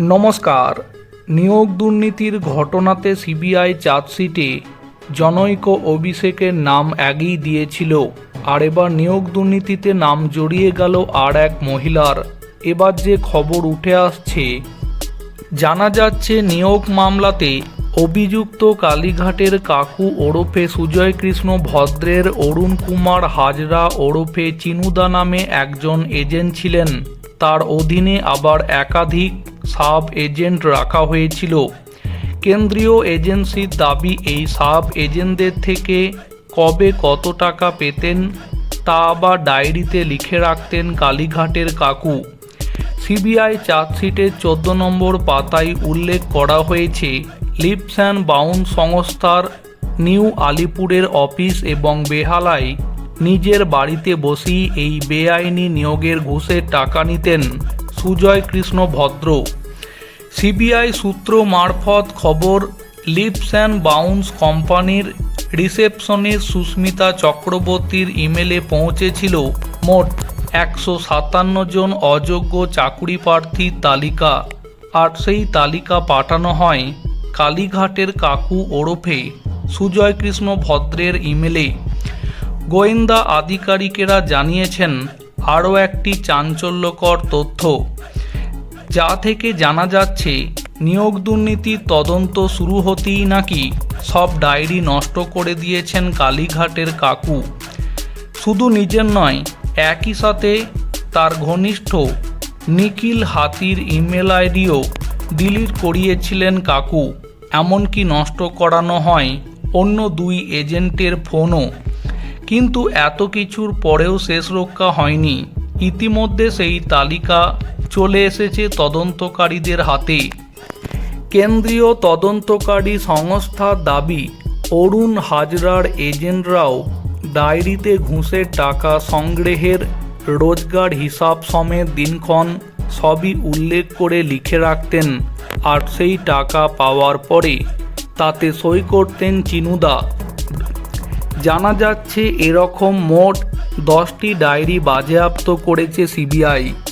নমস্কার। নিয়োগ দুর্নীতির ঘটনাতে সিবিআই চার্জশিটে জনৈক অভিষেকের নাম আগেই দিয়েছিল। আর এবার নিয়োগ দুর্নীতিতে নাম জড়িয়ে গেল আর এক মহিলার। এবার যে খবর উঠে আসছে, জানা যাচ্ছে নিয়োগ মামলাতে অভিযুক্ত কালীঘাটের কাকু ওরফে সুজয় কৃষ্ণ ভদ্রের অরুণ কুমার হাজরা ওরফে চিনুদা নামে একজন এজেন্ট ছিলেন। তার অধীনে আবার একাধিক সাব এজেন্ট রাখা হয়েছিল। কেন্দ্রীয় এজেন্সির দাবি, এই সাব এজেন্টদের থেকে কবে কত টাকা পেতেন তা আবার ডায়েরিতে লিখে রাখতেন কালীঘাটের কাকু। সিবিআই চার্জশিটের চোদ্দ নম্বর পাতায় উল্লেখ করা হয়েছে, লিপস অ্যান্ড বাউন্ড সংস্থার নিউ আলিপুরের অফিস এবং বেহালায় নিজের বাড়িতে বসেই এই বেআইনি নিয়োগের ঘুষের টাকা নিতেন। সুজয় কৃষ্ণ ভদ্র। সিবিআই সূত্র মারফত খবর, লিপস অ্যান্ড বাউন্স কোম্পানির রিসেপশনে সুস্মিতা চক্রবর্তীর ইমেলে পৌঁছেছিল মোট একশো সাতান্ন জন অযোগ্য চাকুরি প্রার্থীর তালিকা। আর সেই তালিকা পাঠানো হয় কালীঘাটের কাকু ওরফে সুজয় কৃষ্ণ ভদ্রের ইমেলে। গোয়েন্দা আধিকারিকেরা জানিয়েছেন আরও একটি চাঞ্চল্যকর তথ্য। যা থেকে জানা যাচ্ছে, নিয়োগ দুর্নীতির তদন্ত শুরু হতেই নাকি সব ডায়েরি নষ্ট করে দিয়েছেন কালীঘাটের কাকু। শুধু নিজের নয়, একই সাথে তার ঘনিষ্ঠ নিখিল হাতির ইমেল আইডিও ডিলিট করিয়েছিলেন কাকু। এমনকি নষ্ট করানো হয় অন্য দুই এজেন্টের ফোনও। কিন্তু এত কিছুর পরেও শেষ রক্ষা হয়নি। ইতিমধ্যে সেই তালিকা চলে এসেছে তদন্তকারীদের হাতে। কেন্দ্রীয় তদন্তকারী সংস্থার দাবি, অরুণ হাজরার এজেন্টরাও ডায়েরিতে ঘুষের টাকা সংগ্রহের রোজগার হিসাব সমেত দিনক্ষণ সবই উল্লেখ করে লিখে রাখতেন আর সেই টাকা পাওয়ার পরে তাতে সই করতেন চিনুদা। জানা যাচ্ছে এরকম মোট দশটি ডায়েরি বাজেয়াপ্ত করেছে সিবিআই।